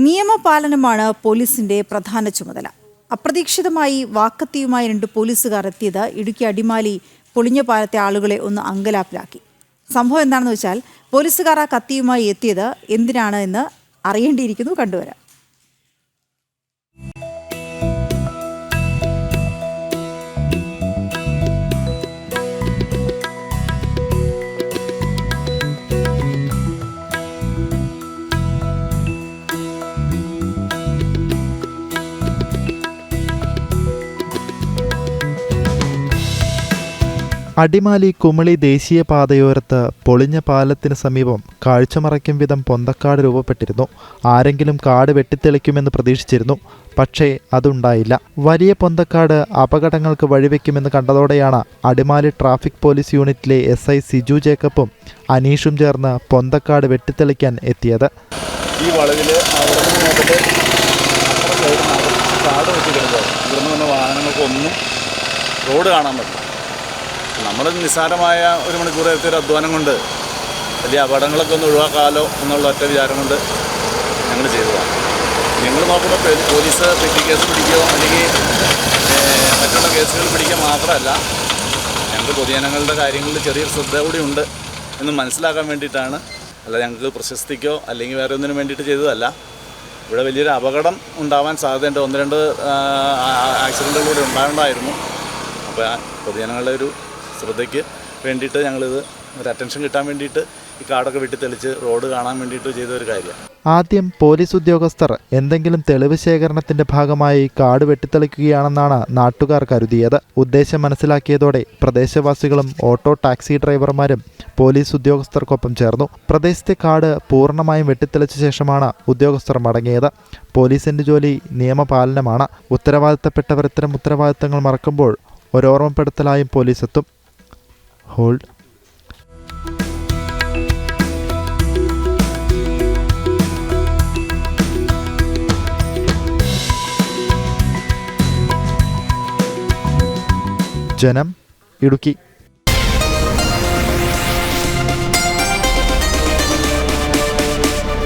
നിയമപാലനമാണ് പോലീസിന്റെ പ്രധാന ചുമതല. അപ്രതീക്ഷിതമായി വാക്കത്തിയുമായി രണ്ട് പോലീസുകാർ എത്തിയത് ഇടുക്കി അടിമാലി പൊളിഞ്ഞ പാലത്തെ ആളുകളെ ഒന്ന് അങ്കലാപ്പിലാക്കി. സംഭവം എന്താണെന്ന് വെച്ചാൽ പോലീസുകാർ ആ കത്തിയുമായി എത്തിയത് എന്തിനാണ് എന്ന് അറിയേണ്ടിയിരിക്കുന്നു കണ്ടുവരാം. അടിമാലി കുമളി ദേശീയപാതയോരത്ത് പൊളിഞ്ഞ പാലത്തിന് സമീപം കാഴ്ചമറയ്ക്കും വിധം പൊന്തക്കാട് രൂപപ്പെട്ടിരുന്നു. ആരെങ്കിലും കാട് വെട്ടിത്തെളിക്കുമെന്ന് പ്രതീക്ഷിച്ചിരുന്നു. പക്ഷേ അതുണ്ടായില്ല. വലിയ പൊന്തക്കാട് അപകടങ്ങൾക്ക് വഴിവെക്കുമെന്ന് കണ്ടതോടെയാണ് അടിമാലി ട്രാഫിക് പോലീസ് യൂണിറ്റിലെ എസ് ഐ സിജു ജേക്കബും അനീഷും ചേർന്ന് പൊന്തക്കാട് വെട്ടിത്തെളിക്കാൻ എത്തിയത്. ഈ കാട് റോഡ് കാണാൻ പറ്റില്ല. നമ്മൾ നിസ്സാരമായ ഒരു മണിക്കൂർ നേരത്തെ ഒരു അധ്വാനം കൊണ്ട് വലിയ അപകടങ്ങളൊക്കെ ഒന്ന് ഒഴിവാക്കാമല്ലോ എന്നുള്ള ഒറ്റ വിചാരം കൊണ്ട് ഞങ്ങൾ ചെയ്തതാണ് നിങ്ങൾ നോക്കുമ്പോൾ പോലീസ് പെറ്റി കേസ് പിടിക്കുകയോ അല്ലെങ്കിൽ മറ്റുള്ള കേസുകൾ പിടിക്കുക മാത്രമല്ല ഞങ്ങൾക്ക് പൊതുജനങ്ങളുടെ കാര്യങ്ങളിൽ ചെറിയൊരു ശ്രദ്ധ കൂടി ഉണ്ട് എന്ന് മനസ്സിലാക്കാൻ വേണ്ടിയിട്ടാണ് അല്ല ഞങ്ങൾക്ക് പ്രശസ്തിക്കോ അല്ലെങ്കിൽ വേറെ ഒന്നിനും വേണ്ടിയിട്ട് ചെയ്തതല്ല ഇവിടെ വലിയൊരു അപകടം ഉണ്ടാവാൻ സാധ്യതയുണ്ട് ഒന്ന് രണ്ട് ആക്സിഡന്റുകൾ കൂടി ഉണ്ടാകേണ്ടായിരുന്നു അപ്പോൾ പൊതുജനങ്ങളുടെ ഒരു ശ്രദ്ധയ്ക്ക് വേണ്ടിയിട്ട് ഞങ്ങളിത് ഒരു അറ്റൻഷൻ കിട്ടാൻ വേണ്ടിയിട്ട് ഈ കാടൊക്കെ വെട്ടിത്തെളിച്ച് റോഡ് കാണാൻ വേണ്ടിയിട്ട് ചെയ്ത ഒരു കാര്യമാണ് ആദ്യം പോലീസ് ഉദ്യോഗസ്ഥർ എന്തെങ്കിലും തെളിവ് ശേഖരണത്തിന്റെ ഭാഗമായി കാട് വെട്ടിത്തെളിക്കുകയാണെന്നാണ് നാട്ടുകാർ കരുതിയത്. ഉദ്ദേശം മനസ്സിലാക്കിയതോടെ പ്രദേശവാസികളും ഓട്ടോ ടാക്സി ഡ്രൈവർമാരും പോലീസ് ഉദ്യോഗസ്ഥർക്കൊപ്പം ചേർന്നു. പ്രദേശത്തെ കാട് പൂർണമായും വെട്ടിത്തെളിച്ച ശേഷമാണ് ഉദ്യോഗസ്ഥർ മടങ്ങിയത്. പോലീസിന്റെ ജോലി നിയമപാലനമാണ്. ഉത്തരവാദിത്തപ്പെട്ടവർ ഇത്തരം ഉത്തരവാദിത്തങ്ങൾ മറക്കുമ്പോൾ ഒരോർമ്മപ്പെടുത്തലായും പോലീസ് എത്തും. ഹോൾഡ് ജനം ഇടുക്കി